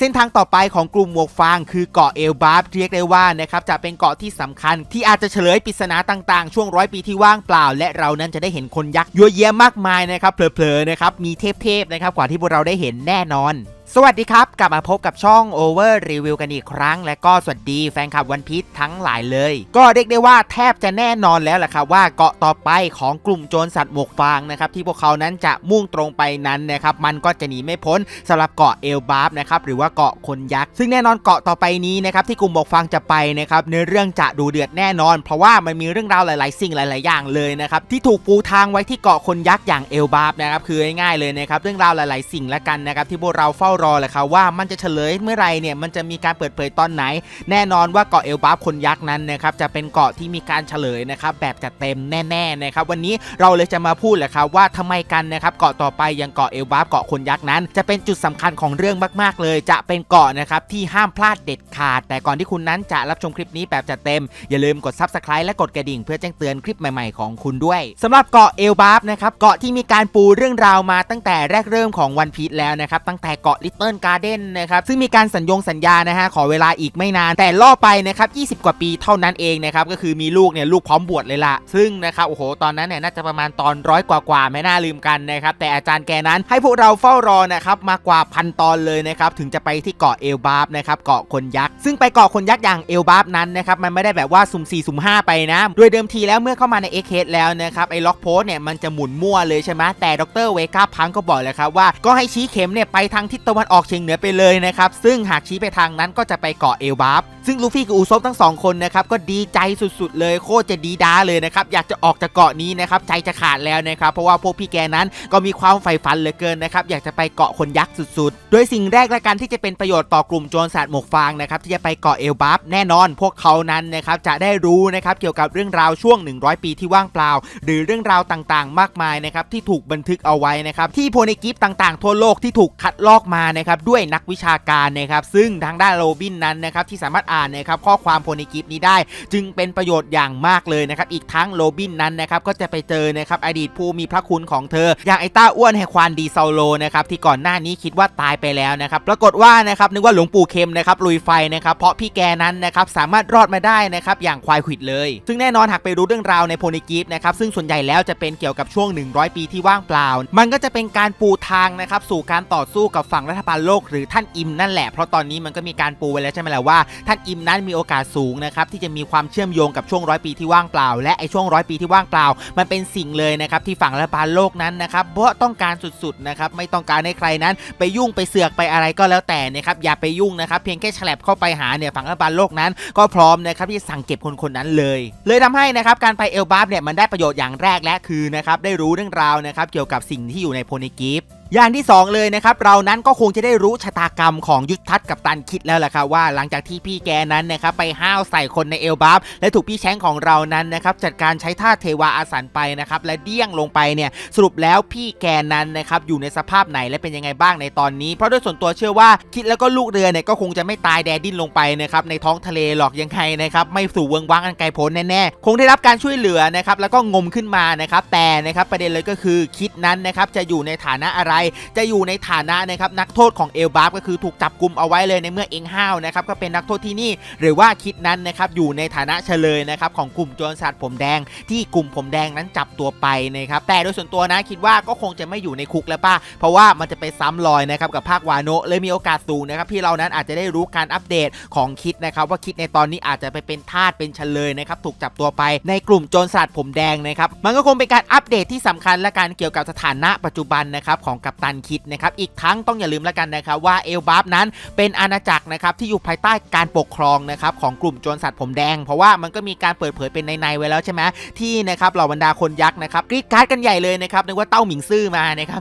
เส้นทางต่อไปของกลุ่มหมวกฟางคือเกาะเอลบาฟเรียกได้ว่านะครับจะเป็นเกาะที่สำคัญ ที่อาจจะเฉลยปริศนาต่างๆ ช่วงร้อยปีที่ว่างเปล่า และเรานั้นจะได้เห็นคนยักษ์ยัวเยี่ยมมากมายนะครับเผลอๆนะครับมีเทพๆนะครับกว่าที่พวกเราได้เห็นแน่นอน สวัสดีครับ กลับมาพบกับช่อง Over Review กันอีกครั้ง และก็สวัสดีแฟนคลับวันพีชทั้งหลายเลย ก็เรียกได้ว่าแทบจะแน่นอนแล้วแหละครับว่าเกาะต่อไปของกลุ่มโจรสัตว์หมวกฟางนะครับที่พวกเขานั้นจะมุ่งตรงไปนั้นนะครับมันก็จะหนีไม่พ้นสำหรับเกาะเอลบาร์นะครับหรือว่าเกาะคนยักษ์ซึ่งแน่นอนเกาะต่อไปนี้นะครับที่กลุ่มหมวกฟางจะไปนะครับเนื้อเรื่องจะดูเดือดแน่นอน เพราะว่ามันมีเรื่องราวหลาย ๆ สิ่งหลาย ๆ อย่างเลยนะครับที่ถูกปูทางไว้ที่เกาะคนยักษ์อย่างเอลบาร์นะครับคือง่ายๆเลยนะครับเรื่องราวหลาย ๆ สิ่งละกันนะครับที่พวกเราเฝ้ารอแหละครับว่ามันจะเฉลยเมื่อไรเนี่ยมันจะมีการเปิดเผยตอนไหน แน่นอนว่าเกาะเอลบาร์คนยักษ์นั้นนะครับจะเป็นเกาะที่มีการเฉลยนะครับแบบจัดเต็มแน่ๆนะครับวันนี้เราเลยจะมาพูดแหละครับว่าทำไมกันนะครับเกาะต่อไปอย่างเกาะเอลบาร์เกาะคนยักษ์นั้น จะเป็นจุดสำคัญของเรื่องมากๆเลย จะเป็นเกาะนะครับที่ห้ามพลาดเด็ดขาด แต่ก่อนที่คุณนั้นจะรับชมคลิปนี้แบบจัดเต็ม อย่าลืมกด subscribe และกดกระดิ่งเพื่อแจ้งเตือนคลิปใหม่ๆของคุณด้วยสำหรับเกาะเอลบาร์นะครับเกาะที่มีการปูเรื่องราวมาตั้งแต่แรกเริ่มของวันพีชแล้วนะครับตั้งแต่เกาะลิตเติ้ลการ์เด้นนะครับซึ่งมีการสัญญงสัญญานะฮะขอเวลาอีกไม่นาน แต่ล่อไปนะครับ20 กว่าปีเท่านั้นเองนะครับก็คือมีลูกเนี่ยลูกพร้อมบวชเลยละซึ่งนะครับโอ้โหตอนนั้นเนี่ยน่าจะประมาณตอนร้อยกว่าๆไม่น่าลืมกันนะครับแต่อาจารย์แกนั้นให้พวกเราเฝ้ารอนะครับมากว่าพันตอนเลยนะครับถึงจะไปที่เกาะเอลบาร์นะครับเกาะคนยักษ์ซึ่งไปเกาะคนยักษ์อย่างเอลบาร์นั้นนะครับมันไม่ได้แบบว่าสุ่ม4สุ่ม5ไปนะโดยเดิมทีแล้วเมื่อเข้ามาในเอ็กเคแล้วนะครับไอ้ล็อกโพสเนี่ยมันจะหมุนมั่วเลยใช่ไหมแต่ดรเวก้าพังก็บอกเลยครับว่าก็ให้ชี้เข็มเนี่ยไปทางทิศตะวันออกเฉียงเหนือไปเลยนะครับ ซึ่งหากชี้ไปทางนั้นก็จะไปเกาะเอลบาร์ซึ่งลูฟี่กับอูซบทั้งสองคนนะครับก็ดีใจสุดๆ เลยโคตรจะดีด้าเลยนะครับอยากจะออกจากเกาะนี้นะครับใจจะขาดแล้วนะครับเพราะว่าพวกพี่แกนั้นก็มีความใฝ่ฝันเหลือเกินนะครับอยากจะไปเกาะคนยักษ์สุดๆ โดยสิ่งแรกและกันที่จะเป็นประโยชน์ต่อกลุ่มโจรสัตว์หมวกฟางนะครับที่จะไปเกาะเอลบัฟแน่นอน พวกเขานั้นนะครับจะได้รู้นะครับเกี่ยวกับเรื่องราวช่วง 100 ปีที่ว่างเปล่า หรือเรื่องราวต่างๆ มากมายนะครับที่ถูกบันทึกเอาไว้นะครับที่โพนิกิฟต่างๆ ทั่วโลกที่ถูกคัดลอกมานะครับด้วยนักวิชาการนะครับซึ่งทางด้านโรบินนั้นนะครับที่สามารถอ่านนะครับข้อความโพนิกิฟนี้ได้ จึงเป็นประโยชน์อย่างมากเลยนะครับอีกทั้งโรบินนั้นนะครับก็จะไปเจอนะครับอดีตผู้มีพระคุณของเธอ อย่างไอต้าอ้วนแห่ควานดีเซาโลนะครับที่ก่อนหน้านี้คิดว่าตายไปแล้วนะครับปรากฏว่านะครับนึกว่าหลวงปู่เข็มนะครับลุยไฟนะครับเพราะพี่แกนั้นนะครับสามารถรอดมาได้นะครับอย่างควายขิดเลย ซึ่งแน่นอนหากไปรู้เรื่องราวในโพนิกิฟนะครับซึ่งส่วนใหญ่แล้วจะเป็นเกี่ยวกับช่วง 100 ปีที่ว่างเปล่า มันก็จะเป็นการปูทางนะครับสู่การต่อสู้กับฝั่งรัฐบาลโลกหรือท่านอิมนั่นแหละเพราะตอนนี้มันก็มีการปูไว้แล้วใช่ไหมล่ะว่าท่านอิมนั้นมีโอกาสสูงนะครับที่จะมีความเชื่อมโยงกับช่วงร้อยปีที่ว่างเปล่า และไอช่วงร้อยปีที่ว่างเปล่า มันเป็นสิ่งเลยนะครับที่ฝั่งรัฐบาลโลกนั้นนะครับเพราะต้องการสุดๆนะครับไม่ต้องการให้ใครนั้น ไปยุ่งไปเสือกไปอะไรก็แล้วแต่นะครับอย่าไปยุ่งนะครับเพียงแค่ฉลับเข้าไปหาเนี่ยฝั่งรัฐบาลโลกนั้น ก็พร้อมนะครับที่สั่งเก็บคนคนนั้นเลย เลยทำให้นะครับการไปเอลบาร์เนี่ยมันได้ประโยชน์อย่างแรกและคือนะครับได้รู้เรื่องราวนะครับเกี่ยวกับสิ่งที่อยู่ในโพนิกิฟ อย่างที่ 2 เลยนะครับเรานั้นก็คงจะได้รู้ชะตากรรมของยุทธทัศน์กับตันคิดแล้วแหละครับว่าหลังจากที่พี่แกนั้นนะครับไปห้าวใส่คนในเอลบัฟและถูกพี่แช้งของเรานั้นนะครับจัดการใช้ท่าเทวาอาสันไปนะครับและเดี้ยงลงไปเนี่ยสรุปแล้วพี่แกนั้นนะครับอยู่ในสภาพไหนและเป็นยังไงบ้างในตอนนี้ เพราะโดยส่วนตัวเชื่อว่าคิดแล้วก็ลูกเรือเนี่ยก็คงจะไม่ตายแดดดิ้นลงไปนะครับในท้องทะเลหรอกยังไงนะครับไม่สู่เวิงว้างอันไกลโพ้นแน่ๆคงได้รับการช่วยเหลือนะครับแล้วก็งมขึ้นมานะครับแต่นะครับประเด็นเลยก็คือคิดนั้นนะครับจะอยู่ในฐานะอะไรจะอยู่ในฐานะนะครับนักโทษของเอลบาร์ก็คือถูกจับกลุ่มเอาไว้เลยในเมื่อเองห้าวนะครับก็เป็นนักโทษที่นี่ หรือว่าคิดนั้นนะครับอยู่ในฐานะเฉลยนะครับของกลุ่มโจรสลัดผมแดง ที่กลุ่มผมแดงนั้นจับตัวไปนะครับแต่โดยส่วนตัวนะคิดว่าก็คงจะไม่อยู่ในคุกแล้วป่ะเพราะว่ามันจะไปซ้ำรอยนะครับกับภาควาโนเลยมีโอกาสสูงนะครับที่เรานั้นอาจจะได้รู้การอัปเดตของคิดนะครับว่าคิดในตอนนี้อาจจะไปเป็นทาสเป็นเฉลยนะครับถูกจับตัวไปในกลุ่มโจรสลัดผมแดงนะครับมันก็คงเป็นการอัปเดตที่สำคัญและการเกี่ยวกับสถานะปัจจุบันนะครับของกัปตันคิดนะครับอีกทั้งต้องอย่าลืมแล้วกันนะครับว่าเอลบัฟนั้นเป็นอาณาจักรนะครับที่อยู่ภายใต้การปกครองนะครับของกลุ่มโจรสัตว์ผมแดง เพราะว่ามันก็มีการเปิดเผยเป็นในๆไว้แล้วใช่ไหมที่นะครับเหล่าบรรดาคนยักษ์นะครับกรีดกราร์ดกันใหญ่เลยนะครับนึกว่าเต้าหมิงซื่อมานะครับ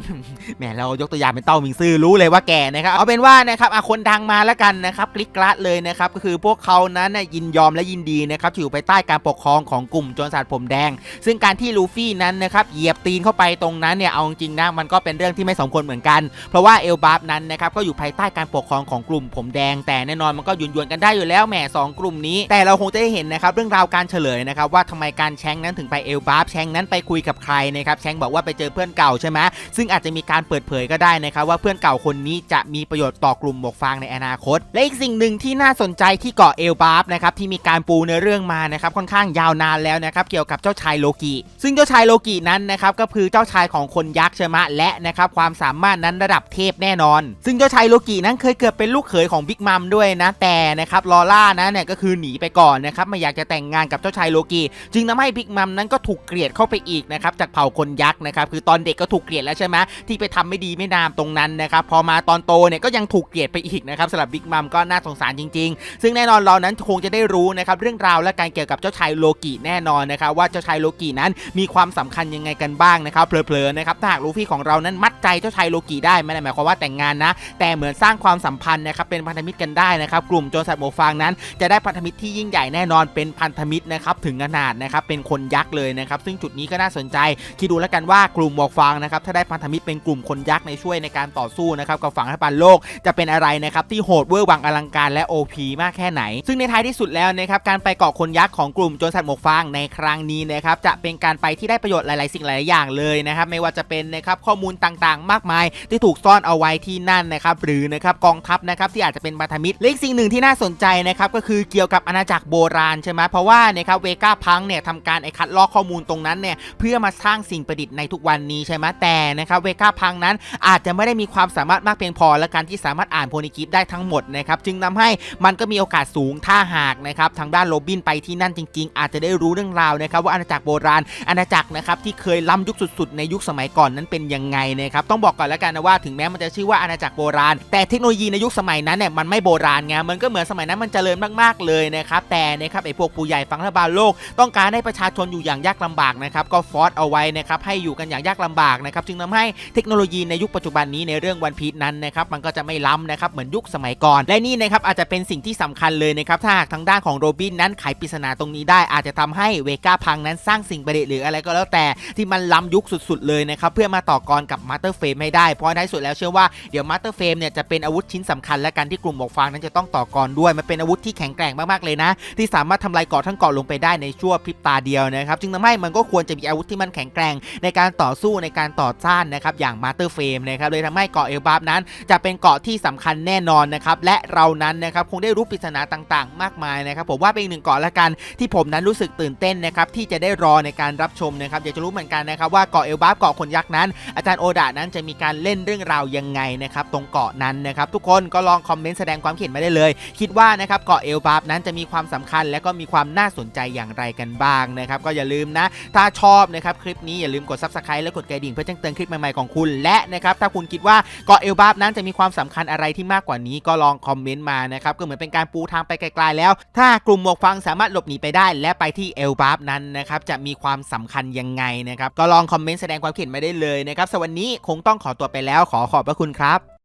แหมเรายกตัวอย่างเป็นเต้าหมิงซื่อรู้เลยว่าแก่นะครับเอาเป็นว่านะครับอะคนดังมาแล้วกันนะครับกรีดกราร์ดเลยนะครับก็คือพวกเขานั้นยินยอมและยินดีนะครับที่อยู่ภายใต้การปกครองของกลุ่มโจรสัตว์ผมแดง ซึ่งการที่ลูฟี่นั้นนะครับเหยียบตีนเข้าไปตรงนั้นเนี่ยเอาจริงนะมันก็เป็นเรื่องที่ไม่สมควรเหมือนกัน เพราะว่าเอลบาฟนั้นนะครับก็อยู่ภายใต้การปกครองของกลุ่มผมแดง แต่แน่นอนมันก็ยุนยวนกันได้อยู่แล้วแหมสองกลุ่มนี้ แต่เราคงจะได้เห็นนะครับเรื่องราวการเฉลยนะครับว่าทำไมการแชงนั้นถึงไปเอลบาฟแชงนั้นไปคุยกับใครนะครับแชงบอกว่าไปเจอเพื่อนเก่าใช่ไหมซึ่งอาจจะมีการเปิดเผยก็ได้นะครับว่าเพื่อนเก่าคนนี้จะมีประโยชน์ต่อกลุ่มหมวกฟางในอนาคต และอีกสิ่งหนึ่งที่น่าสนใจที่เกาะเอลบาฟนะครับที่มีการปูเนื้อเรื่องมานะครับค่อนข้างยาวนานแล้วนะครับเกี่ยวกับเจ้าชายโลกิ ซึ่งเจ้าชายโลกินั้นนะครับก็คือเจ้าชายของคนยักษ์ใช่ไหมและนะครับความความสามารถนั้นระดับเทพแน่นอน ซึ่งเจ้าชายโลกินั้นเคยเกิดเป็นลูกเขยของบิ๊กมัมด้วยนะแต่นะครับลอล่านะเนี่ยก็คือหนีไปก่อนนะครับไม่อยากจะแต่งงานกับเจ้าชายโลกิจึงทำให้บิ๊กมัมนั้นก็ถูกเกลียดเข้าไปอีกนะครับจากเผ่าคนยักษ์นะครับคือตอนเด็กก็ถูกเกลียดแล้วใช่ไหมที่ไปทำไม่ดีไม่นามตรงนั้นนะครับพอมาตอนโตเนี่ยก็ยังถูกเกลียดไปอีกนะครับสำหรับบิ๊กมัมก็น่าสงสารจริง ๆ ซึ่งแน่นอนเรานั้นคงจะได้รู้นะครับเรื่องราวและการเกี่ยวกับเจ้าชายโลกิแน่นอนนะครับว่าเจ้าชายโลกินั้นมีความสำคัญยังไงกันบ้างนะครับเพลอๆนะครับถ้าหากลูฟี่ของเรานั้นมัดใจเจ้าชายโลกิได้ไม่ได้หมายความว่าแต่งงานนะ แต่เหมือนสร้างความสัมพันธ์นะครับเป็นพันธมิตรกันได้นะครับกลุ่มโจรสัตว์หมวกฟางนั้น จะได้พันธมิตรที่ยิ่งใหญ่แน่นอนเป็นพันธมิตรนะครับถึงขนาดนะครับเป็นคนยักษ์เลยนะครับซึ่งจุดนี้ก็น่าสนใจคิดดูแล้วกันว่ากลุ่มหมวกฟางนะครับถ้าได้พันธมิตรเป็นกลุ่มคนยักษ์ในช่วยในการต่อสู้นะครับกับฝั่งรัฐบาลโลกจะเป็นอะไรนะครับที่โหดเวอร์วังอลังการและ OP มากแค่ไหน ซึ่งในท้ายที่สุดแล้วนะครับการไปเกาะคนยักษ์ของกลุ่มโจรสัตว์หมวกฟางในครั้งนี้นะครับจะเป็นการไปที่ได้ประโยชน์หลาย ๆ สิ่งหลายๆอย่างเลยนะครับไม่ว่าจะเป็นนะครับข้อมูลต่างๆมากมาย ที่ถูกซ่อนเอาไว้ที่นั่นนะครับหรือนะครับกองทัพนะครับที่อาจจะเป็นพันธมิตรและอีกสิ่งหนึ่งที่น่าสนใจนะครับก็คือเกี่ยวกับอาณาจักรโบราณใช่ไหมเพราะว่านะครับเวก้าพังเนี่ยทำการไอคัดลอกข้อมูลตรงนั้นเนี่ยเพื่อมาสร้างสิ่งประดิษฐ์ในทุกวันนี้ใช่ไหมแต่นะครับเวก้าพังนั้นอาจจะไม่ได้มีความสามารถมากเพียงพอ และการที่สามารถอ่านโพนิกิฟได้ทั้งหมดนะครับจึงทำให้มันก็มีโอกาสสูงถ้าหากนะครับทางด้านโรบินไปที่นั่นจริง ๆ อาจจะได้รู้เรื่องราวนะครับว่าอาณาจักรโบราณอาณาจักรนะครับที่เคยล้ำยุคสุดๆ ในยุคสมัยก่อนนั้นเป็นยังไงนะครับต้องบอกก่อนแล้วกันนะว่าถึงแม้มันจะชื่อว่าอาณาจักรโบราณ แต่เทคโนโลยีในยุคสมัยนั้นเนี่ยมันไม่โบราณไงมันก็เหมือนสมัยนั้นมันเจริญมากๆเลยนะครับแต่นะครับไอ้พวกผู้ใหญ่ฝั่งรัฐบาลโลก ต้องการให้ประชาชนอยู่อย่างยากลำบากนะครับก็ฟอร์สเอาไว้นะครับให้อยู่กันอย่างยากลำบากนะครับจึงทำให้เทคโนโลยีในยุคปัจจุบันนี้ในเรื่องวันพีชนั้นนะครับมันก็จะไม่ล้ำนะครับเหมือนยุคสมัยก่อน และนี่นะครับอาจจะเป็นสิ่งที่สำคัญเลยนะครับถ้าหากทางด้านของโรบินนั้นไขปริศนาตรงนี้ได้อาจจะทำให้เวก้าพังนั้นสร้างสิ่งประดิษฐ์หรืออะไรก็แล้วแต่ที่มันล้ำยุคสุด ๆ เลยนะครับเพื่อมาต่อกรกับมาสเตอร์เฟรมให้ได้ เพราะในสุดแล้วเชื่อว่าเดี๋ยวมาสเตอร์เฟรมเนี่ยจะเป็นอาวุธชิ้นสำคัญและกันที่กลุ่มหมวกฟางนั้นจะต้องต่อกรด้วย มันเป็นอาวุธที่แข็งแกร่งมากๆเลยนะ ที่สามารถทำลายเกาะทั้งเกาะลงไปได้ในชั่วพริบตาเดียวนะครับจึงทำให้มันก็ควรจะมีอาวุธที่มันแข็งแกร่งในการต่อสู้ในการต่อต้านนะครับอย่างมาสเตอร์เฟรมนะครับเลยทำให้เกาะเอลบาฟนั้น จะเป็นเกาะที่สำคัญแน่นอนนะครับและเรานั้นนะครับคงได้รู้ปริศนาต่างๆ มากมายนะครับผมว่าเป็นอีกหนึ่งเกาะละกันที่ผมนั้นรู้สึกตื่นเต้นนะครับที่จะได้รอในการรับชมนะครับอยากจะรู้เหมือนกันนะครับว่าเกาะเอลบาฟเกาะคนยักษ์นั้นอาจารย์โอดานั้นจะมีการเล่นเรื่องราวยังไงนะครับตรงเกาะนั้นนะครับทุกคนก็ลองคอมเมนต์แสดงความคิดเห็นมาได้เลย คิดว่านะครับเกาะเอลบาฟนั้นจะมีความสำคัญและก็มีความน่าสนใจอย่างไรกันบ้างนะครับก็อย่าลืมนะ ถ้าชอบนะครับคลิปนี้อย่าลืมกด subscribe และกดกระดิ่งเพื่อแจ้งเตือนคลิปใหม่ๆของคุณและนะครับถ้าคุณคิดว่าเกาะเอลบาฟนั้นจะมีความสำคัญอะไรที่มากกว่านี้ก็ลองคอมเมนต์มานะครับก็เหมือนเป็นการปูทางไปไกลๆแล้ว ถ้ากลุ่มหมวกฟังสามารถหลบหนีไปได้ และไปที่เอลบาฟนั้นนะครับจะมีความสำคัญยังไงนะครับก็ลองคอมเมนต์แสดงความคิดเห็นมาได้เลยนะครับสวันนี้คงต้องขอตัวไปแล้วขอขอบพระคุณครับ